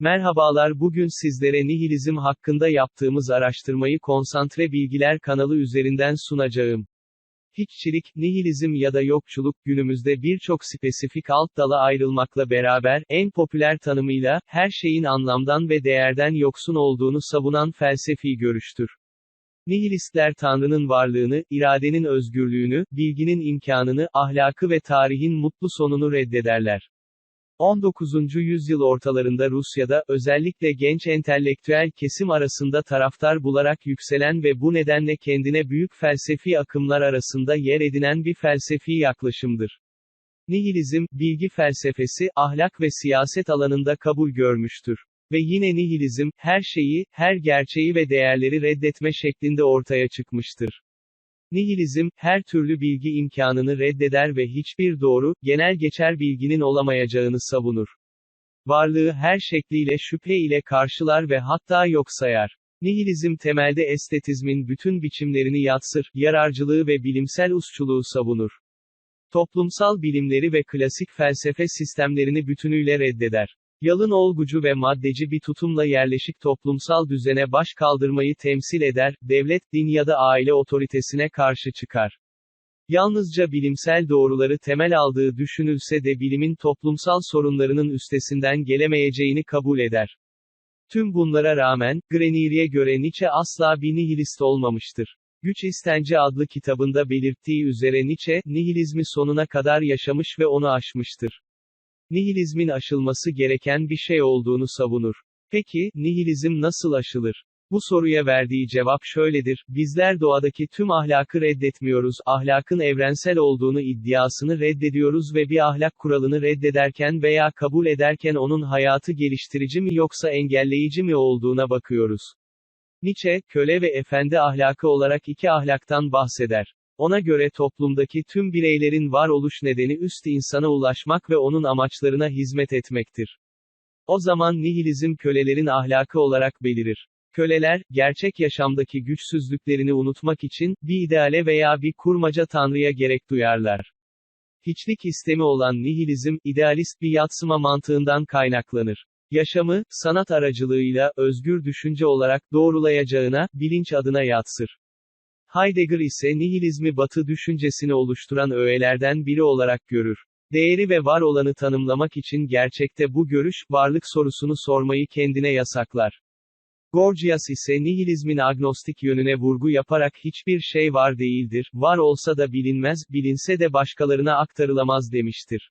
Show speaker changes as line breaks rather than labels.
Merhabalar bugün sizlere nihilizm hakkında yaptığımız araştırmayı Konsantre Bilgiler kanalı üzerinden sunacağım. Hiççilik, nihilizm ya da yokçuluk günümüzde birçok spesifik alt dala ayrılmakla beraber en popüler tanımıyla her şeyin anlamdan ve değerden yoksun olduğunu savunan felsefi görüştür. Nihilistler Tanrı'nın varlığını, iradenin özgürlüğünü, bilginin imkanını, ahlakı ve tarihin mutlu sonunu reddederler. 19. yüzyıl ortalarında Rusya'da, özellikle genç entelektüel kesim arasında taraftar bularak yükselen ve bu nedenle kendine büyük felsefi akımlar arasında yer edinen bir felsefi yaklaşımdır. Nihilizm, bilgi felsefesi, ahlak ve siyaset alanında kabul görmüştür. Ve yine nihilizm, her şeyi, her gerçeği ve değerleri reddetme şeklinde ortaya çıkmıştır. Nihilizm, her türlü bilgi imkanını reddeder ve hiçbir doğru, genel geçer bilginin olamayacağını savunur. Varlığı her şekliyle şüphe ile karşılar ve hatta yok sayar. Nihilizm temelde estetizmin bütün biçimlerini yatsır, yararcılığı ve bilimsel usçuluğu savunur. Toplumsal bilimleri ve klasik felsefe sistemlerini bütünüyle reddeder. Yalın olgucu ve maddeci bir tutumla yerleşik toplumsal düzene baş kaldırmayı temsil eder, devlet, din ya da aile otoritesine karşı çıkar. Yalnızca bilimsel doğruları temel aldığı düşünülse de bilimin toplumsal sorunlarının üstesinden gelemeyeceğini kabul eder. Tüm bunlara rağmen, Grenier'e göre Nietzsche asla bir nihilist olmamıştır. Güç İstenci adlı kitabında belirttiği üzere Nietzsche, nihilizmi sonuna kadar yaşamış ve onu aşmıştır nihilizmin aşılması gereken bir şey olduğunu savunur. Peki, nihilizm nasıl aşılır? Bu soruya verdiği cevap şöyledir, bizler doğadaki tüm ahlakı reddetmiyoruz, ahlakın evrensel olduğunu iddiasını reddediyoruz ve bir ahlak kuralını reddederken veya kabul ederken onun hayatı geliştirici mi yoksa engelleyici mi olduğuna bakıyoruz. Nietzsche, köle ve efendi ahlakı olarak iki ahlaktan bahseder. Ona göre toplumdaki tüm bireylerin varoluş nedeni üst insana ulaşmak ve onun amaçlarına hizmet etmektir. O zaman nihilizm kölelerin ahlakı olarak belirir. Köleler, gerçek yaşamdaki güçsüzlüklerini unutmak için, bir ideale veya bir kurmaca tanrıya gerek duyarlar. Hiçlik istemi olan nihilizm, idealist bir yatsıma mantığından kaynaklanır. Yaşamı, sanat aracılığıyla, özgür düşünce olarak, doğrulayacağına, bilinç adına yatsır. Heidegger ise nihilizmi batı düşüncesini oluşturan öğelerden biri olarak görür. Değeri ve var olanı tanımlamak için gerçekte bu görüş, varlık sorusunu sormayı kendine yasaklar. Gorgias ise nihilizmin agnostik yönüne vurgu yaparak hiçbir şey var değildir, var olsa da bilinmez, bilinse de başkalarına aktarılamaz demiştir.